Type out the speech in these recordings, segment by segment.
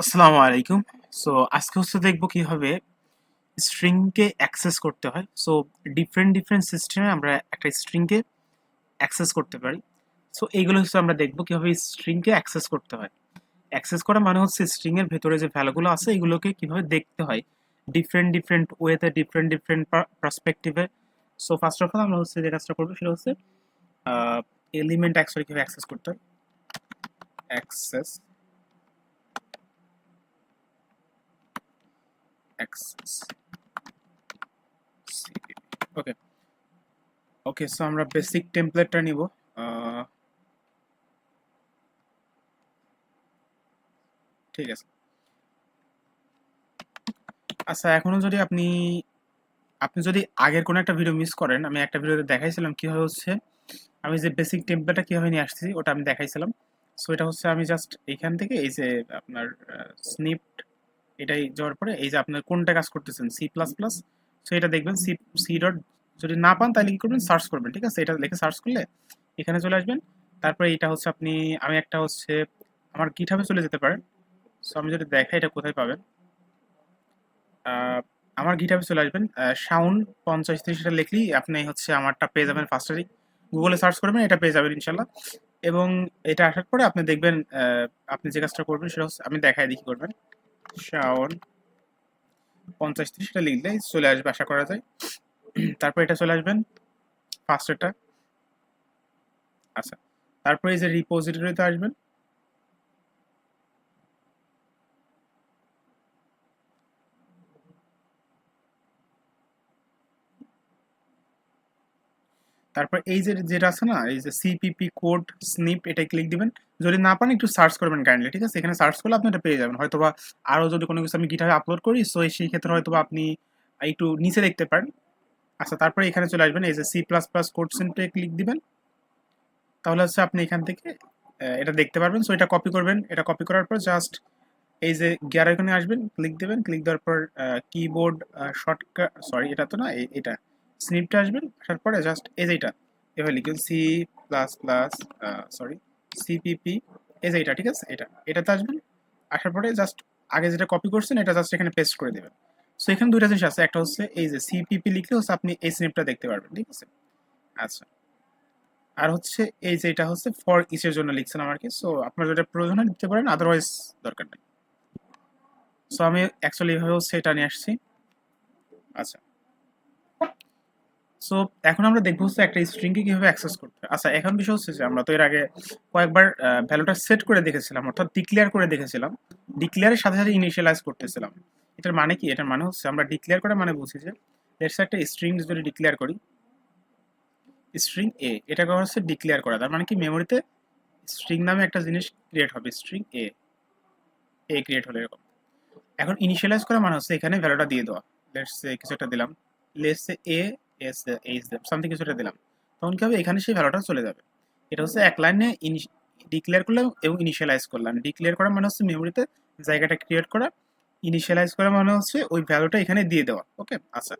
আসসালামু আলাইকুম। সো আজকে হচ্ছে দেখব কীভাবে স্ট্রিংকে অ্যাক্সেস করতে হয়। সো ডিফারেন্ট ডিফারেন্ট সিস্টেমে আমরা একটা স্ট্রিংকে অ্যাক্সেস করতে পারি। সো এইগুলো হচ্ছে আমরা দেখব কীভাবে স্ট্রিংকে অ্যাক্সেস করতে হয়। অ্যাক্সেস করা মানে হচ্ছে স্ট্রিং এর ভেতরে যে ভ্যালুগুলো আছে, এগুলোকে কীভাবে দেখতে হয়। ডিফারেন্ট ডিফারেন্ট ওয়েতে ডিফারেন্ট ডিফারেন্ট পার্সপেক্টিভে সো ফার্স্ট অফ অল আমরা হচ্ছে যে কাজটা করব সেটা হচ্ছে এলিমেন্ট অ্যাকচুয়ালি কীভাবে অ্যাক্সেস করতে হয়। Access access okay okay so আমরা বেসিক টেমপ্লেটটা নিব। ঠিক আছে। আচ্ছা এখনও যদি আপনি আপনি যদি আগের কোনো একটা ভিডিও মিস করেন, আমি একটা ভিডিওতে দেখাইছিলাম কীভাবে হচ্ছে, আমি যে বেসিক টেমপ্লেটটা কীভাবে নিয়ে আসছি, ওটা আমি দেখাইছিলাম। সো এটা হচ্ছে আমি জাস্ট এইখান থেকে এই যে আপনার স্নিপড এটাই যাওয়ার পরে এই যে আপনার কোনটা কাজ করতেছেন? সি প্লাস প্লাস সো এটা দেখবেন সি সি ডট যদি না পান তাহলে কি করবেন? সার্চ করবেন, ঠিক আছে? এটা লিখে সার্চ করলে এখানে চলে আসবেন। তারপরে এটা হচ্ছে আপনি, আমি একটা হচ্ছে আমার গিটহাবে চলে যেতে পারেন সো আমি যদি দেখাই এটা কোথায় পাবেন? আমার গিটহাবে চলে আসবেন। সাউন্ড পঞ্চাশ থেকে সেটা লিখলেই আপনি হচ্ছে আমারটা পেয়ে যাবেন ফার্স্টারই গুগলে সার্চ করবেন, এটা পেয়ে যাবেন ইনশাল্লাহ। এবং এটা আসার পরে আপনি দেখবেন আপনি যে কাজটা করবেন সেটা হচ্ছে, আমি দেখাই দেখি করবেন। শাওন, পঞ্চাশ সেটা লিখলে চলে আসবে, আশা করা যায়। তারপর এটা চলে আসবেন ফার্স্টেরটা আচ্ছা তারপরে এই যে রিপোজিটরিতে আসবেন। তারপর এই যে যেটা আছে না, এই যে সিপিপি কোড স্নিপ এটা ক্লিক দিবেন। যদি না পান, একটু সার্চ করবেন কাইন্ডলি ঠিক আছে? এখানে সার্চ করলে আপনি এটা পেয়ে যাবেন। হয়তোবা আরও যদি কোনো কিছু আমি গিটারে আপলোড করি সো সেই ক্ষেত্রে হয়তোবা আপনি একটু নিচে দেখতে পারেন। আচ্ছা তারপরে এখানে চলে আসবেন, এই যে সি প্লাস প্লাস কোড সেন্টারে ক্লিক দিবেন। তাহলে হচ্ছে আপনি এখান থেকে এটা দেখতে পারবেন। সো এটা কপি করবেন। এটা কপি করার পর জাস্ট এই যে গিয়ার এখানে আসবেন ক্লিক দেবেন। ক্লিক দেওয়ার পর কিবোর্ড শর্টকাট সরি এটা তো না এটা স্নিপটা আসবেন, আসার পরে জাস্ট এই যে এটা, এভাবে লিখবেন C plus plus sorry CPP এই যে এটা, ঠিক আছে? এটা, এটাতে আসবেন, আসার পরে জাস্ট আগে যেটা কপি করছেন, এটা জাস্ট এখানে পেস্ট করে দেবেন। সো এখানে দুইটা জিনিস আছে, একটা হচ্ছে এই যে সিপিপি লিখলে হচ্ছে আপনি এই স্নেপটা দেখতে পারবেন, ঠিক আছে? আচ্ছা। আর হচ্ছে এই যে এটা হচ্ছে ফর ইসের জন্য লিখছেন আমাকে সো আপনার যেটা প্রয়োজন হয় লিখতে পারেন আদারওয়াইজ দরকার নেই। সো আমি অ্যাকচুয়ালি এভাবে হচ্ছে এটা নিয়ে আসছি। আচ্ছা। সো এখন আমরা দেখব হচ্ছে একটা স্ট্রিংকে কীভাবে অ্যাক্সেস করতে আচ্ছা এখন বিষয় হচ্ছে যে আমরা তো এর আগে কয়েকবার ভ্যালুটা সেট করে দেখেছিলাম, অর্থাৎ ডিক্লেয়ার করে দেখেছিলাম। ডিক্লেয়ারের সাথে সাথে ইনিশিয়ালাইজ করতেছিলাম। এটার মানে কি? এটার মানে হচ্ছে আমরা ডিক্লেয়ার করে মানে বুঝি যে লেটস একটা স্ট্রিং যদি ডিক্লেয়ার করি স্ট্রিং এ এটা করা হচ্ছে ডিক্লেয়ার করা। তার মানে কি? মেমোরিতে স্ট্রিং নামে একটা জিনিস ক্রিয়েট হবে স্ট্রিং এ এ ক্রিয়েট হলো এরকম। এখন ইনিশিয়ালাইজ করা মানে হচ্ছে এখানে ভ্যালুটা দিয়ে দেওয়া। লেটস কিছু একটা দিলাম। Let's A S H something কিছু একটা দিলাম। তখন কি হবে? এখানে সেই ভ্যালুটা চলে যাবে। এটা হচ্ছে এক লাইনে ডিক্লেয়ার করলাম এবং ইনিশিয়ালাইজ করলাম। ডিক্লেয়ার করা মানে হচ্ছে মেমোরিতে জায়গাটা ক্রিয়েট করা। ইনিশিয়ালাইজ করা মানে হচ্ছে ওই ভ্যালুটা এখানে দিয়ে দেওয়া। ওকে আচ্ছা।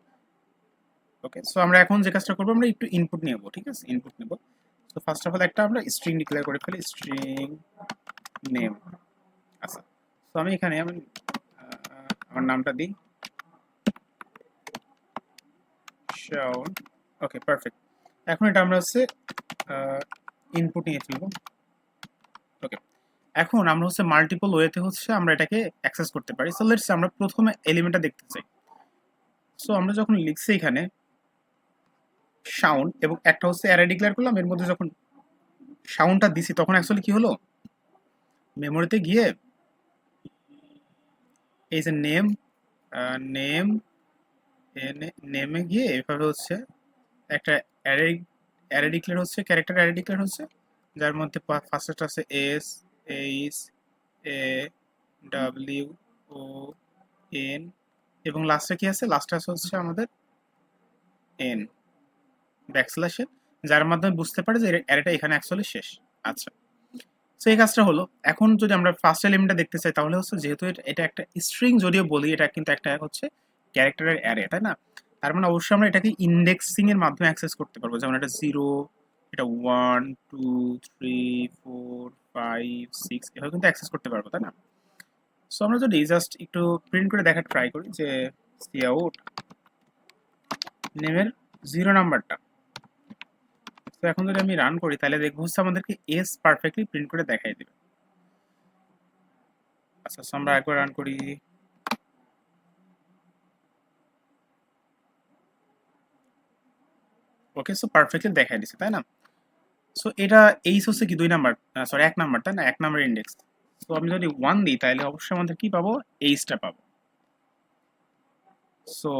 ওকে সো আমরা এখন যে কাজটা করব, আমরা একটু ইনপুট নেব, ঠিক আছে? ইনপুট নেব। তো ফার্স্ট অফ অল একটা আমরা স্ট্রিং ডিক্লেয়ার করে ফেলি। স্ট্রিং নেম আচ্ছা। তো আমি এখানে আমি আমার নামটা দিই। শাওন ওকে পারফেক্ট এখন এটা আমরা হচ্ছে ইনপুট নিয়ে ফেলব। ওকে এখন আমরা হচ্ছে মাল্টিপল ওয়েতে হচ্ছে আমরা এটাকে অ্যাক্সেস করতে পারি। সো লেটস আমরা প্রথমে এলিমেন্টটা দেখতে চাই। সো আমরা যখন লিখছি এখানে সাউন্ড এবং একটা হচ্ছে অ্যারে ডিক্লেয়ার করলাম, এর মধ্যে যখন সাউন্ডটা দিছি, তখন অ্যাকচুয়ালি কি হলো? মেমোরিতে গিয়ে, এই যে নেম নেম নেমে গিয়ে এভাবে হচ্ছে একটা অ্যারে অ্যারে ডিক্লেয়ার হচ্ছে ক্যারেক্টার অ্যারে ডিক্লেয়ার হচ্ছে, যার মধ্যে ফার্স্টটা আছে S H A W O N এবং লাস্টে কি আছে? লাস্টে আছে হচ্ছে আমাদের এন ব্যাকস্ল্যাশে যার মাধ্যমে বুঝতে পারে যে অ্যারেটা এখানে অ্যাকচুয়ালি শেষ। আচ্ছা। তো এই কাজটা হলো। এখন যদি আমরা ফার্স্ট এলিমেন্টটা দেখতে চাই, তাহলে হচ্ছে যেহেতু এটা একটা স্ট্রিং যদিও বলি, এটা কিন্তু একটা হচ্ছে ক্যারেক্টারের অ্যারে তাই না? তার মানে অবশ্যই আমরা এটাকে ইন্ডেক্সিং এর মাধ্যমে অ্যাক্সেস করতে পারব। যেমন এটা জিরো এটা one two three four five six এভাবে কিন্তু অ্যাক্সেস করতে পারব, তাই না? সো আমরা যদি জাস্ট একটু প্রিন্ট করে দেখার ট্রাই করি যে সি আউট নেমের জিরো নাম্বারটা তো এখন যদি আমি রান করি, তাহলে দেখব হচ্ছে আমাদেরকে এস পারফেক্টলি প্রিন্ট করে দেখাই দেবে। আচ্ছা আমরা একবার রান করি। ওকে সো পারফেক্টলি দেখাই দিছে তাই না? সো এটা এইচ হচ্ছে কি? দুই নাম্বার সরি এক নাম্বার, তাই না? এক নাম্বার ইন্ডেক্স তো আমি যদি ওয়ান দিই, তাহলে অবশ্যই আমাদের কি পাবো? এইচটা পাবো। সো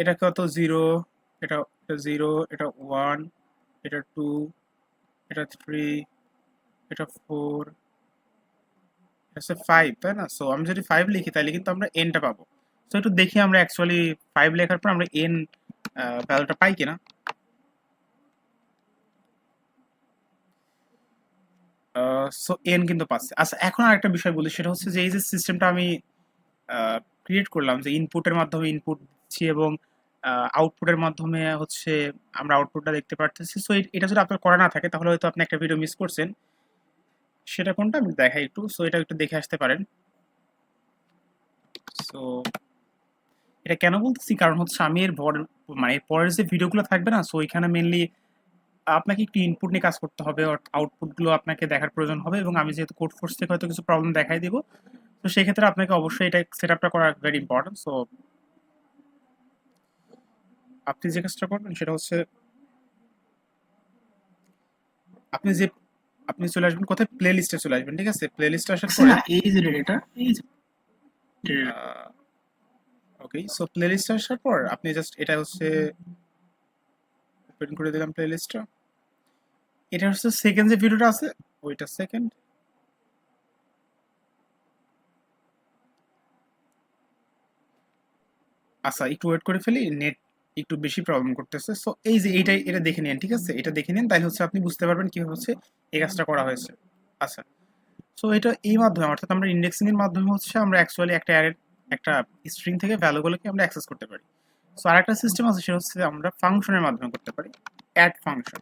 এটা কত? জিরো এটা জিরো এটা ওয়ান এটা টু এটা থ্রি এটা ফোর এটা ফাইভ তাই না? সো আমি যদি ফাইভ লিখি, তাহলে কিন্তু আমরা এনটা পাবো। তো একটু দেখি আমরা অ্যাকচুয়ালি ফাইভ লেখার পর আমরা এন ভ্যালুটা পাই কিনা। সো এন কিন্তু পাচ্ছে। আচ্ছা এখন আরেকটা বিষয় বলি, সেটা হচ্ছে যে এই যে সিস্টেমটা আমি ক্রিয়েট করলাম, যে ইনপুটের মাধ্যমে ইনপুট দিচ্ছি এবং আউটপুটের মাধ্যমে হচ্ছে আমরা আউটপুটটা দেখতে পারতেছি। সো এটা যদি আপনার করা না থাকে, তাহলে হয়তো আপনি একটা ভিডিও মিস করছেন। সেটা কোনটা? আমি দেখাই একটু। সো এটা একটু দেখে আসতে পারেন। সো এটা কেন বলতেছি? কারণ হচ্ছে আমি এর মানে পরের যে ভিডিওগুলো থাকবে না সো এখানে মেনলি আপনাকে একটু ইনপুট নিয়ে কাজ করতে হবে আউটপুটগুলো আপনাকে দেখার প্রয়োজন হবে এবং আমি যেহেতু কোড ফোর্স থেকে হয়তো কিছু প্রবলেম দেখাই দিব তো সেক্ষেত্রে আপনাকে অবশ্যই এটা সেট আপটা করা ভেরি ইম্পর্টেন্ট সো আপনি যে কাজটা করবেন সেটা হচ্ছে আপনি যে আপনি চলে আসবেন কোথায়? প্লে লিস্টে চলে আসবেন ঠিক আছে? প্লে লিস্টে আসার পরে এই যে ডেটা এই যে ওকে সো প্লে লিস্টে আসার পর আপনি জাস্ট এটা হচ্ছে ওপেন করে দিলাম প্লে লিস্টটা এটা হচ্ছে সেকেন্ড যে ভিডিওটা আছে, ওইটা সেকেন্ড আচ্ছা একটু ওয়েট করে ফেলি নেট একটু বেশি প্রবলেম করতেছে। সো এই যে এইটাই, এটা দেখে নিন ঠিক আছে? এটা দেখে নিন, তাহলে হচ্ছে আপনি বুঝতে পারবেন কীভাবে হচ্ছে এই কাজটা করা হয়েছে। আচ্ছা সো এটা এই মাধ্যমে, অর্থাৎ আমরা ইন্ডেক্সিং এর মাধ্যমে হচ্ছে আমরা অ্যাকচুয়ালি একটা অ্যারের একটা স্ট্রিং থেকে ভ্যালুগুলোকে আমরা অ্যাক্সেস করতে পারি। সো আরেকটা সিস্টেম আছে, সেটা হচ্ছে আমরা ফাংশনের মাধ্যমে করতে পারি। অ্যাড ফাংশন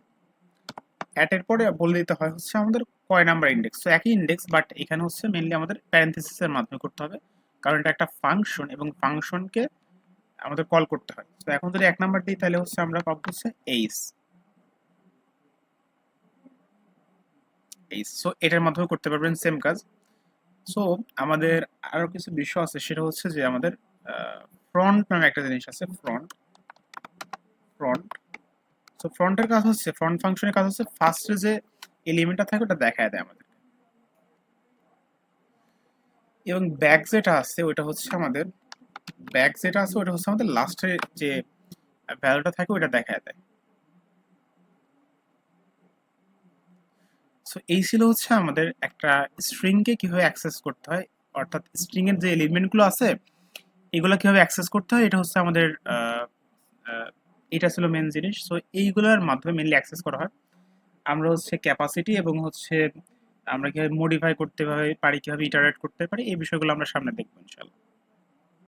অ্যাটের পরে বলে দিতে হয় হচ্ছে আমাদের কয় নাম্বার ইন্ডেক্স তো একই ইন্ডেক্স বাট এখানে হচ্ছে মেনলি আমাদের প্যারেন্থেসিসের মাধ্যমে করতে হবে। কারণ এটা একটা ফাংশন এবং ফাংশনকে আমাদের কল করতে হয়। তো এখন যদি এক নাম্বার দিই, তাহলে হচ্ছে আমরা পাবো হচ্ছে এইস এইস সো এটার মাধ্যমে করতে পারবেন সেম কাজ। সো আমাদের আরও কিছু বিষয় আছে, সেটা হচ্ছে যে আমাদের ফ্রন্ট নামে একটা জিনিস আছে ফ্রন্ট ফ্রন্ট সো ফ্রন্টের কাজ হচ্ছে ফ্রন্ট ফাংশনের কাজ হচ্ছে ফার্স্টে যে এলিমেন্টটা থাকে, ওটা দেখায় দেয় আমাদের এবং ব্যাক যেটা আছে ওটা হচ্ছে আমাদের ব্যাক যেটা আছে ওটা হচ্ছে আমাদের লাস্টে যে ভ্যালুটা থাকে ওটা দেখায় দেয়। সো এই ছিল হচ্ছে আমাদের একটা স্ট্রিংকে কীভাবে অ্যাক্সেস করতে হয়, অর্থাৎ স্ট্রিং এর যে এলিমেন্টগুলো আছে, এগুলো কীভাবে অ্যাক্সেস করতে হয়, এটা হচ্ছে আমাদের এটা ছিল মেন জিনিস। সো এইগুলোর মাধ্যমে মেনলি অ্যাক্সেস করা হয়। আমরা হচ্ছে ক্যাপাসিটি এবং হচ্ছে আমরা কীভাবে মডিফাই করতে পারি কীভাবে ইটারেট করতে পারি, এই বিষয়গুলো আমরা সামনে দেখব ইনশাল্লাহ